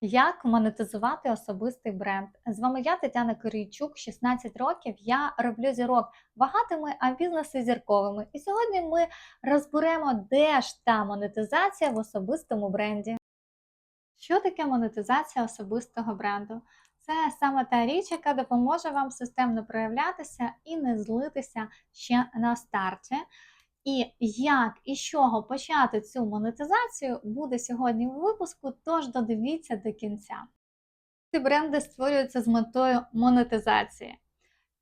Як монетизувати особистий бренд? З вами я, Тетяна Корійчук, 16 років. Я роблю зірок багатими, а бізнеси зірковими. І сьогодні ми розберемо, де ж та монетизація в особистому бренді. Що таке монетизація особистого бренду? Це саме та річ, яка допоможе вам системно проявлятися і не злитися ще на старті. І як і з чого почати цю монетизацію буде сьогодні у випуску, тож додивіться до кінця. Ці бренди створюються з метою монетизації.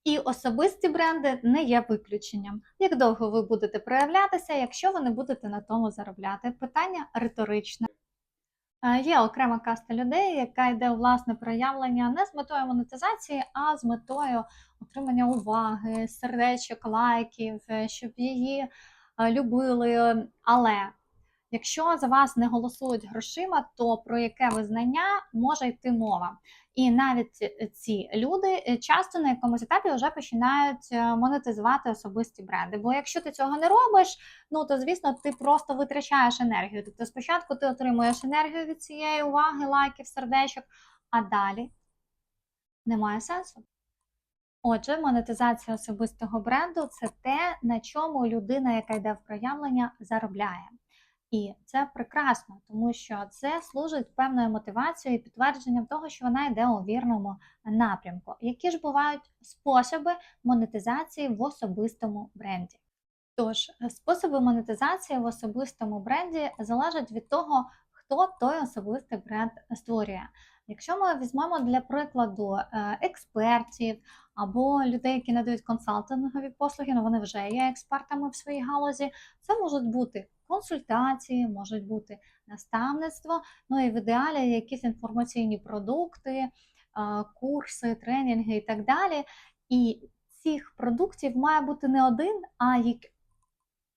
І особисті бренди не є виключенням. Як довго ви будете проявлятися, якщо ви не будете на тому заробляти? Питання риторичне. Е, Є окрема каста людей, яка йде у власне проявлення не з метою монетизації, а з метою отримання уваги, сердечок, лайків, е, щоб її е, любили. Але якщо за вас не голосують грошима, то про яке визнання може йти мова? І навіть ці- ці люди е, часто на якомусь етапі вже починають е, монетизувати особисті бренди. Бо якщо ти цього не робиш, ну то звісно ти просто витрачаєш енергію. Тобто спочатку ти отримуєш енергію від цієї уваги, лайків, сердечок, а далі немає сенсу. Отже, монетизація особистого бренду це те, на чому людина, яка йде в проявлення, заробляє. І це прекрасно, тому що це служить певною мотивацією і підтвердженням того, що вона йде у вірному напрямку. Які ж бувають способи монетизації в особистому бренді? Тож, е, способи монетизації в особистому бренді залежать від того, хто той особистий бренд створює. Якщо ми візьмемо для прикладу е, експертів або людей, які надають консалтингові послуги, ну вони вже є експертами в своїй галузі, це можуть бути консультації, можуть бути наставництво, ну і в ідеалі якісь інформаційні продукти, е, курси, тренінги і так далі. І цих продуктів має бути не один, а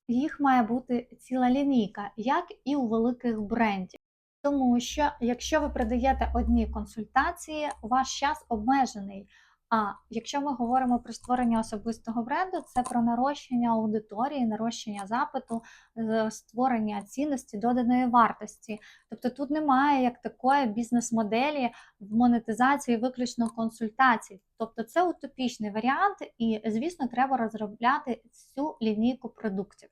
їх має бути ціла лінійка, як і у великих брендів. Тому що якщо ви продаєте одні консультації, ваш час обмежений. А якщо ми говоримо про створення особистого бренду, це про нарощення аудиторії, нарощення запиту, е, створення цінності, доданої вартості. Тобто тут немає як такої бізнес-моделі в монетизації виключно консультацій. Тобто це утопічний варіант, і, звісно, треба розробляти цю лінійку продуктів.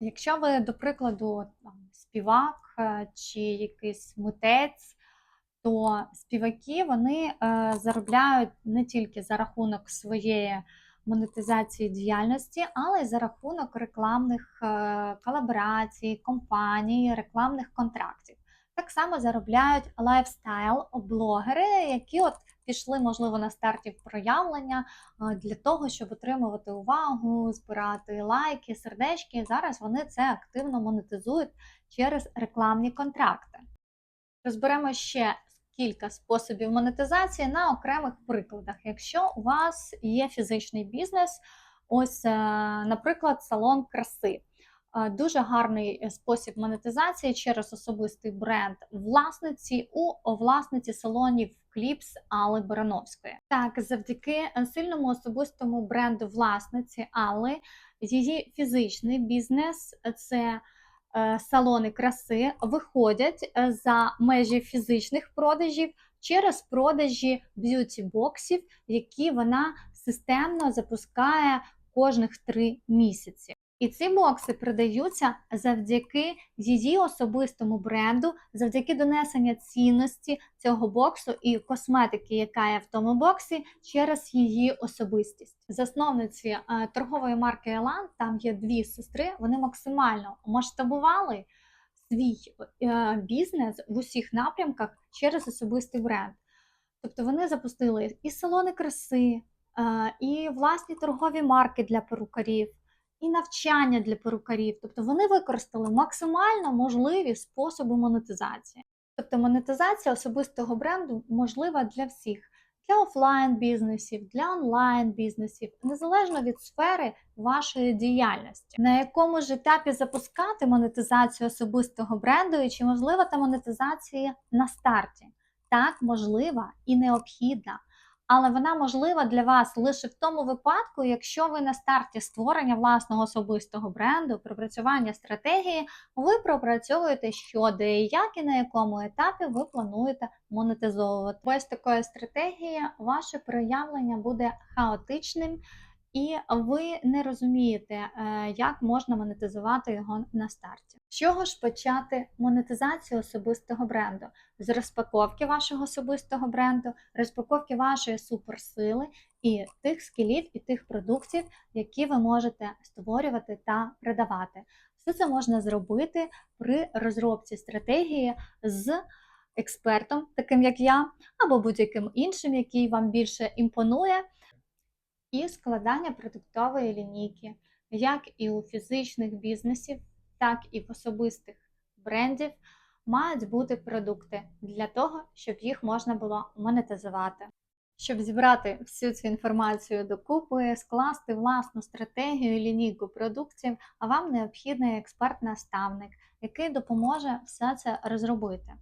Якщо ви, до прикладу, там, співак е, чи якийсь митець, то співаки вони е, заробляють не тільки за рахунок своєї монетизації діяльності, але й за рахунок рекламних е, колаборацій, компаній, рекламних контрактів. Так само заробляють лайфстайл-блогери, які от пішли, можливо, на старті в проявлення е, для того, щоб отримувати увагу, збирати лайки, сердечки. Зараз вони це активно монетизують через рекламні контракти. Розберемо ще кілька способів монетизації на окремих прикладах. Якщо у вас є фізичний бізнес, ось, е, наприклад, салон краси. Е, Дуже гарний е, спосіб монетизації через особистий бренд власниці у власниці салонів Кліпс Алли Барановської. Так, завдяки сильному особистому бренду власниці Алли, її фізичний бізнес це салони краси виходять е, за межі фізичних продажів через продажі б'юті-боксів, які вона системно запускає кожних три місяці. І ці бокси продаються завдяки її особистому бренду, завдяки донесення цінності цього боксу і косметики, яка є в тому боксі, через її особистість. Засновниці е, торгової марки Елан, там є дві сестри, вони максимально масштабували свій е, бізнес в усіх напрямках через особистий бренд. Тобто вони запустили і салони краси, е, і власні торгові марки для перукарів і навчання для перукарів. Тобто вони використали максимально можливі способи монетизації. Тобто монетизація особистого бренду можлива для всіх. Для офлайн бізнесів, для онлайн бізнесів, незалежно від сфери вашої діяльності, на якому ж етапі запускати монетизацію особистого бренду і чи можлива та монетизація на старті? Так, можлива і необхідна, але вона можлива для вас лише в тому випадку, якщо ви на старті створення власного особистого бренду, пропрацювання стратегії, ви пропрацьовуєте що, де і як і на якому етапі ви плануєте монетизовувати. Без такої стратегії ваше проявлення буде хаотичним. І ви не розумієте, е, як можна монетизувати його на старті. З чого ж почати монетизацію особистого бренду? З розпаковки вашого особистого бренду, розпаковки вашої суперсили і тих скілів, і тих продуктів, які ви можете створювати та продавати. Все це можна зробити при розробці стратегії з експертом, таким як я, або будь-яким іншим, який вам більше імпонує і складання продуктової лінійки, як і у фізичних бізнесів, так і в особистих брендів мають бути продукти для того, щоб їх можна було монетизувати. Щоб зібрати всю цю інформацію докупи, скласти власну стратегію і лінійку продуктів, а вам необхідний експерт-наставник, який допоможе все це розробити.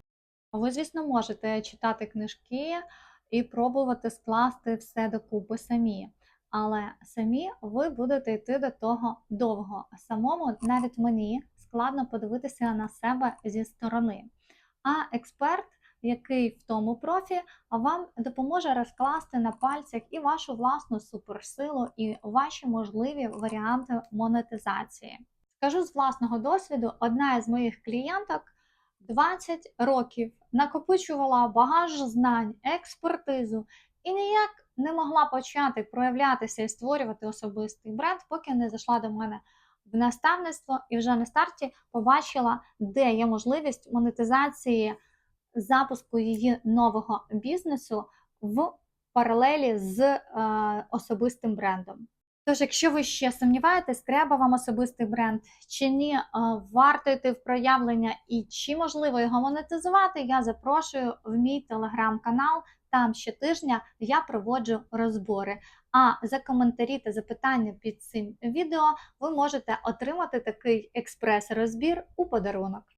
Ви, звісно, можете читати книжки і пробувати скласти все докупи самі але самі ви будете йти до того довго. Самому навіть мені складно подивитися на себе зі сторони. А експерт, який в тому профі, вам допоможе розкласти на пальцях і вашу власну суперсилу, і ваші можливі варіанти монетизації. Скажу з власного досвіду, одна із моїх клієнток 20 років накопичувала багаж знань, експертизу і ніяк не могла почати проявлятися і створювати особистий бренд, поки не зайшла до мене в наставництво і вже на старті побачила, де є можливість монетизації запуску її нового бізнесу в паралелі з е, особистим брендом. Тож, якщо ви ще сумніваєтесь, треба вам особистий бренд чи ні, е, варто йти в проявлення і чи можливо його монетизувати, я запрошую в мій телеграм-канал. Там щотижня я проводжу розбори. А за коментарі та запитання під цим відео ви можете отримати такий експрес-розбір у подарунок.